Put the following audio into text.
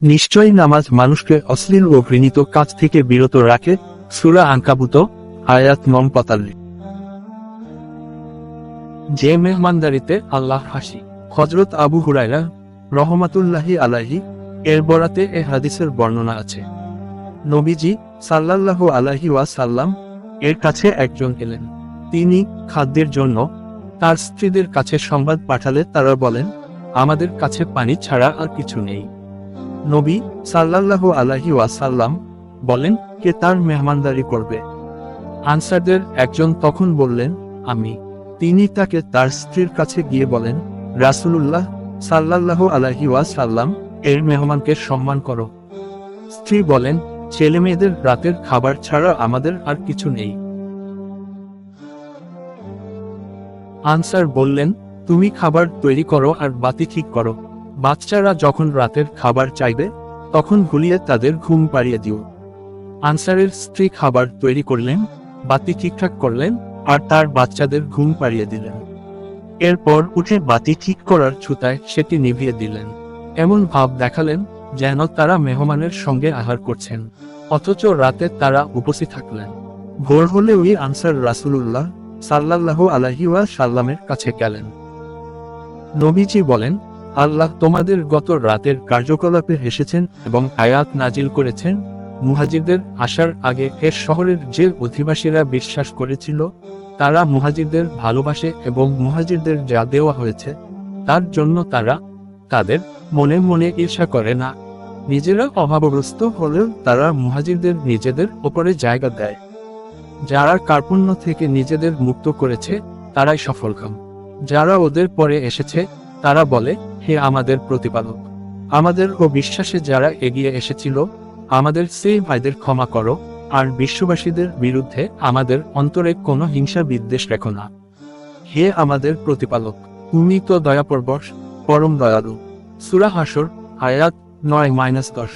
নিশ্চয়ই নামাজ মানুষকে অশ্লীল ও ঘৃণিত কাজ থেকে বিরত রাখে, সুরা আঙ্কাবুত আয়াত নম পতাল্লিশ যে মেহমানদারিতে আল্লাহ হাসি হজরত আবু হুরাইরা রহমাতুল্লাহি আলাহি এর বরাতে এ হাদিসের বর্ণনা আছে। নবীজি সাল্লাল্লাহু আলাহি ওয়াসাল্লাম এর কাছে একজন এলেন। তিনি খাদ্যের জন্য তার স্ত্রীদের কাছে সংবাদ পাঠালে তারা বলেন, আমাদের কাছে পানি ছাড়া আর কিছু নেই। নবী সাল্লাল্লাহু আলাহি ওয়াসাল্লাম বলেন, কে তার মেহমানদারি করবে? আনসারদের একজন তখন বললেন, আমি। তিনি তাকে তার স্ত্রীর কাছে গিয়ে বলেন, রাসূলুল্লাহ সাল্লাল্লাহু আলাইহি ওয়াসাল্লাম এর মেহমানকে সম্মান করো। স্ত্রী বলেন ছেলে মেয়েদের রাতের খাবার ছাড়া আমাদের আর কিছু নেই। আনসার বললেন, তুমি খাবার তৈরি করো আর বাতি ঠিক করো। বাচ্চারা যখন রাতের খাবার চাইবে, তখন ভুলিয়ে তাদের ঘুম পাড়িয়ে দিও। আনসারের স্ত্রী খাবার তৈরি করলেন, বাতি ঠিকঠাক করলেন আর তার বাচ্চাদের ঘুম পাড়িয়ে দিলেন। এরপর উঠে বাতি ঠিক করার ছুতায় সেটি নিভিয়ে দিলেন। এমন ভাব দেখালেন যেন তারা মেহমানের সঙ্গে আহার করছেন। অথচ রাতে তারা উপস্থিত থাকলেন। ভোর হলে ওই আনসার রাসূলুল্লাহ সাল্লাল্লাহু আলাইহি ওয়া সাল্লামের কাছে গেলেন। নবীজি বলেন, আল্লাহ তোমাদের গত রাতের কার্যকলাপে হেসেছেন এবং আয়াত নাজিল করেছেন। মুহাজিদের আসার আগে এর শহরের যে অধিবাসীরা বিশ্বাস করেছিল, তারা মুহাজিরদের ভালোবাসে এবং মুহাজিরদের যা দেওয়া হয়েছে, তার জন্য তারা তাদের মনে মনে ঈর্ষা করে না। নিজেরা অভাবগ্রস্ত হলেও তারা মুহাজিরদের নিজেদের ওপরে জায়গা দেয়। যারা কার্পণ্য থেকে নিজেদের মুক্ত করেছে, তারাই সফলকাম যারা ওদের পরে এসেছে, তারা বলে, হে আমাদের প্রতিপালক, আমাদের ও বিশ্বাসে যারা এগিয়ে এসেছিল, আমাদের সেই ভাইদের ক্ষমা করো, আর বিশ্ববাসীদের বিরুদ্ধে আমাদের অন্তরে কোনো হিংসা বিদ্বেষ রেখো না। হে আমাদের প্রতিপালক, তুমি তো দয়াপরবশ পরম দয়ালু। সুরা হাসর, আয়াত নয় মাইনাস দশ।